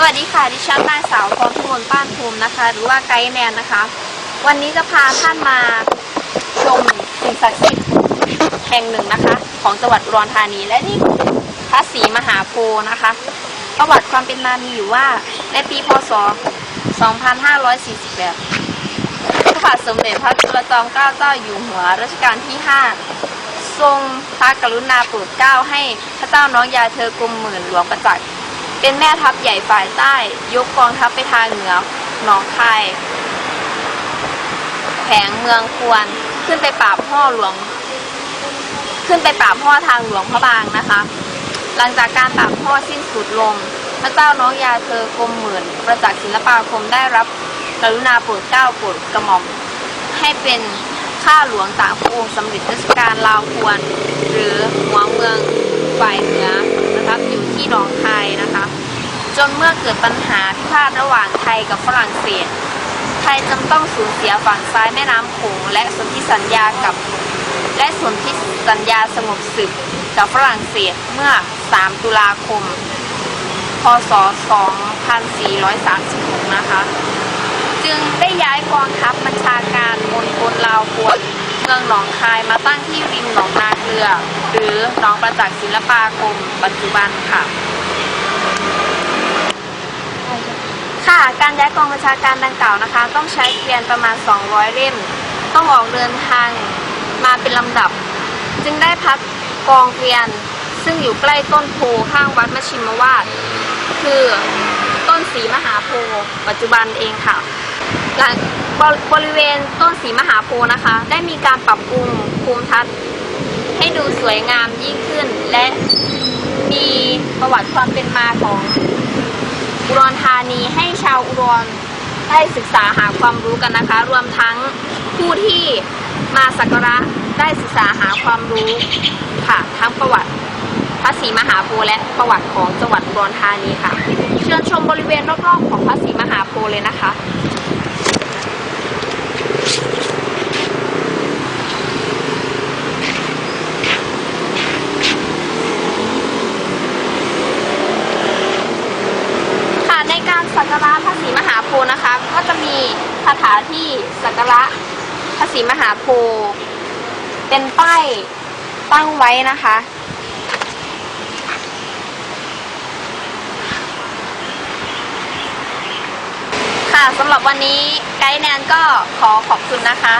สวัสดีค่ะ ดิฉันนางสาวพรพิมลป้านภูมินะคะ หรือว่าไกด์แนนนะคะ วันนี้จะพาท่านมาชมสิ่งศักดิ์สิทธิ์แห่งหนึ่งนะคะ ของจังหวัดอุดรธานีและนี่คือพระศรีมหาโพธิ์นะคะ ประวัติความเป็นมามีอยู่ว่าในปีพศ 2548พระบาทสมเด็จพระจุลจอมเกล้าเจ้าอยู่หัวรัชกาลที่ 5 ทรงพระกรุณาโปรดเกล้าให้พระเจ้าน้องยาเธอกรมหมื่นหลวงประจักษ์ เป็นแม่ทัพใหญ่ฝ่ายใต้ ยกกองทัพไปทางเหนือหนองคายแผงเมืองควรขึ้นไปปราบพ่อหลวง ขึ้นไปปราบพ่อทางหลวงพระบางนะคะ หลังจากการปราบพ่อสิ้นสุดลงพระเจ้าน้องยาเธอกรมหมื่น ประจักษ์ศิลปาคมได้รับกรุณาโปรดเกล้าโปรดกระหม่อม ให้เป็นข้าหลวงต่างพระองค์สำเร็จราชการลาวควร หรือหัวเมืองฝ่ายเหนือนะครับอยู่ที่หนองคายนะคะ จนเมื่อเกิดปัญหาพิพาทระหว่างไทยกับฝรั่งเศส ไทยจำต้องสูญเสียฝั่งซ้ายแม่น้ำโขงและสนธิสัญญากับ และสนธิสัญญาสงบศึกกับฝรั่งเศสเมื่อ 3 ตุลาคม พศ 2436 นะคะ จึงได้ย้ายกองทัพบัญชาการมณฑลลาวควรเมืองหนองคายมาตั้งที่ริมหนองนาเกลือ หรือหนองประจักษ์ศิลปาคม ปัจจุบันค่ะ ค่ะ การย้ายกองบัญชาการดังกล่าวนะคะ ต้องใช้เกวียนประมาณ 200 เล่ม ต้องออกเดินทางมาเป็นลำดับ จึงได้พักกองเกวียน ซึ่งอยู่ใกล้ต้นโพข้างวัดมชิมวาดคือต้นสีมหาโพธิ์ปัจจุบันเองค่ะหลังบบริเวณต้นสีมหาโพธิ์นะคะ ได้มีการปรับปรุงภูมิทัศน์ ให้ดูสวยงามยิ่งขึ้น และมีประวัติความเป็นมาของ อุดรธานีให้ชาวอุดรได้ศึกษาหาความรู้กันนะคะ รวมทั้งผู้ที่มาสักการะได้ศึกษาหาความรู้ค่ะทั้งประวัติพระศรีมหาโพธิ์และประวัติของจังหวัดอุดรธานีค่ะ เชิญชมบริเวณรอบๆของพระศรีมหาโพธิ์เลยนะคะค่ะในการ สักการะพระศรีมหาโพธิ์นะคะ ก็จะมีคาถาที่สักการะพระศรีมหาโพธิ์เป็นป้ายตั้งไว้นะคะ ค่ะสำหรับวันนี้ไกด์แนนก็ขอขอบคุณนะคะ